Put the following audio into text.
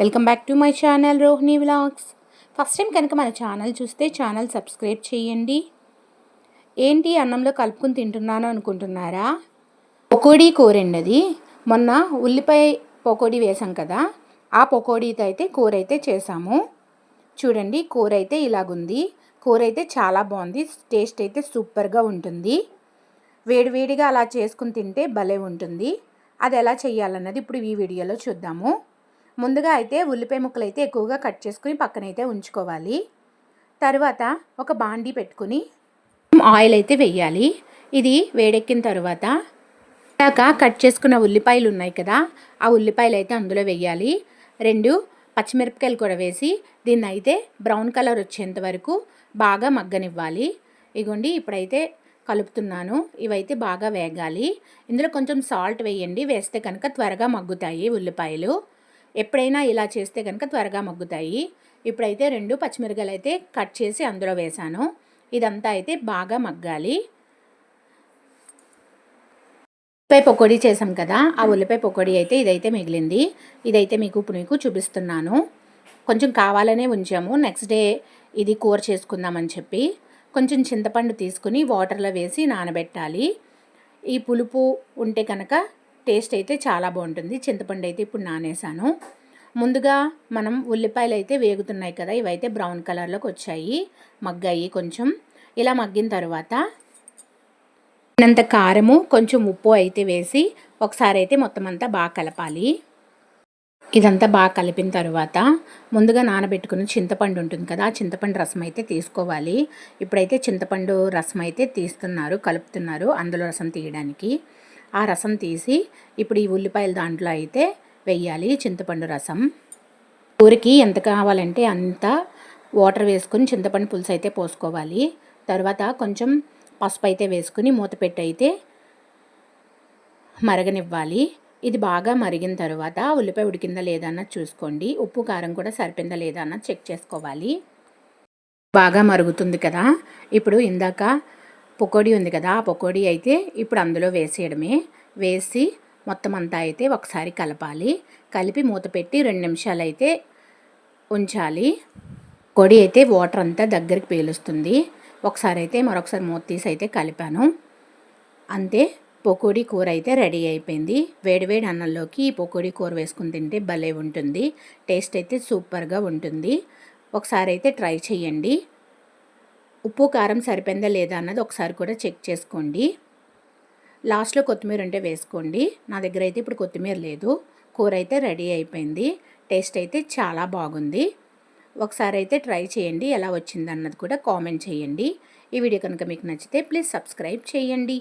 Welcome back to my channel Rohini vlogs. First time కనుక మన channel చూస్తే channel subscribe చేయండి. ఏంటి అన్నంలో కలుపుకుని తింటున్నాను అనుకుంటున్నారా? పకోడీ కూరండి అది. మొన్న ఉల్లిపాయ పకోడీ వేసాం కదా ఆ పకోడీతో అయితే కూర అయితే చేసాము. చూడండి కూర అయితే ఇలాగుంది. కూర అయితే చాలా బాగుంది. టేస్ట్ అయితే సూపర్గా ఉంటుంది. వేడివేడిగా అలా చేసుకుని తింటే భలే ఉంటుంది. అది ఎలా చేయాలన్నది ఇప్పుడు ఈ వీడియోలో చూద్దాము. ముందుగా అయితే ఉల్లిపాయ ముక్కలు అయితే ఎక్కువగా కట్ చేసుకుని పక్కనైతే ఉంచుకోవాలి. తర్వాత ఒక బాండీ పెట్టుకుని ఆయిల్ అయితే వేయాలి. ఇది వేడెక్కిన తర్వాత ఇందాక కట్ చేసుకున్న ఉల్లిపాయలు ఉన్నాయి కదా ఆ ఉల్లిపాయలు అయితే అందులో వేయాలి. రెండు పచ్చిమిరపకాయలు కూడా వేసి దీన్ని అయితే బ్రౌన్ కలర్ వచ్చేంత వరకు బాగా మగ్గనివ్వాలి. ఇగోండి ఇప్పుడైతే కలుపుతున్నాను. ఇవైతే బాగా వేగాలి. ఇందులో కొంచెం సాల్ట్ వేయండి. వేస్తే కనుక త్వరగా మగ్గుతాయి ఉల్లిపాయలు. ఎప్పుడైనా ఇలా చేస్తే కనుక త్వరగా మగ్గుతాయి. ఇప్పుడైతే రెండు పచ్చిమిరకాయలు అయితే కట్ చేసి అందులో వేసాను. ఇదంతా అయితే బాగా మగ్గాలి. ఉల్లిపాయ పకోడీ చేసాం కదా ఆ ఉల్లిపాయ పకోడీ అయితే ఇదైతే మిగిలింది. ఇదైతే మీకు ఇప్పుడు మీకు చూపిస్తున్నాను. కొంచెం కావాలనే ఉంచాము. నెక్స్ట్ డే ఇది కూర చేసుకుందామని చెప్పి కొంచెం చింతపండు తీసుకుని వాటర్లో వేసి నానబెట్టాలి. ఈ పులుపు ఉంటే కనుక టేస్ట్ అయితే చాలా బాగుంటుంది. చింతపండు అయితే ఇప్పుడు నానేసాను. ముందుగా మనం ఉల్లిపాయలు అయితే వేగుతున్నాయి కదా ఇవైతే బ్రౌన్ కలర్లోకి వచ్చాయి. మగ్గాయి కొంచెం. ఇలా మగ్గిన తర్వాత అంత కారము కొంచెం ఉప్పు అయితే వేసి ఒకసారి అయితే మొత్తం అంతా బాగా కలపాలి. ఇదంతా బాగా కలిపిన తర్వాత ముందుగా నానబెట్టుకున్న చింతపండు ఉంటుంది కదా ఆ చింతపండు రసం అయితే తీసుకోవాలి. ఇప్పుడైతే చింతపండు రసం అయితే తీస్తున్నారు కలుపుతున్నారు అందులో రసం తీయడానికి. ఆ రసం తీసి ఇప్పుడు ఈ ఉల్లిపాయల దాంట్లో అయితే వెయ్యాలి చింతపండు రసం. ఊరికి ఎంత కావాలంటే అంత వాటర్ వేసుకొని చింతపండు పులుసు అయితే పోసుకోవాలి. తర్వాత కొంచెం పసుపు అయితే వేసుకుని మూత పెట్టి అయితే మరగనివ్వాలి. ఇది బాగా మరిగిన తర్వాత ఉల్లిపాయ ఉడికిందా లేదా అన్నది చూసుకోండి. ఉప్పు కారం కూడా సరిపోయిందా లేదా అన్నది చెక్ చేసుకోవాలి. బాగా మరుగుతుంది కదా. ఇప్పుడు ఇందాక పకోడీ ఉంది కదా ఆ పకోడీ అయితే ఇప్పుడు అందులో వేసేయడమే. వేసి మొత్తం అంతా అయితే ఒకసారి కలపాలి. కలిపి మూత పెట్టి రెండు నిమిషాలు అయితే ఉంచాలి. పొడి అయితే వాటర్ అంతా దగ్గరికి పేలుస్తుంది. ఒకసారి అయితే మరొకసారి మూత తీసి అయితే కలిపాను. అంతే పకోడీ కూర అయితే రెడీ అయిపోయింది. వేడివేడి అన్నంలోకి ఈ పకోడీ కూర వేసుకుని తింటే భలే ఉంటుంది. టేస్ట్ అయితే సూపర్గా ఉంటుంది. ఒకసారి అయితే ట్రై చేయండి. ఉప్పు కారం సరిపోయిందా లేదా అన్నది ఒకసారి కూడా చెక్ చేసుకోండి. లాస్ట్లో కొత్తిమీర ఉంటే వేసుకోండి. నా దగ్గర అయితే ఇప్పుడు కొత్తిమీర లేదు. కూర అయితే రెడీ అయిపోయింది. టేస్ట్ అయితే చాలా బాగుంది. ఒకసారి అయితే ట్రై చేయండి. ఎలా వచ్చింది అన్నది కూడా కామెంట్ చేయండి. ఈ వీడియో కనుక మీకు నచ్చితే ప్లీజ్ సబ్స్క్రైబ్ చేయండి.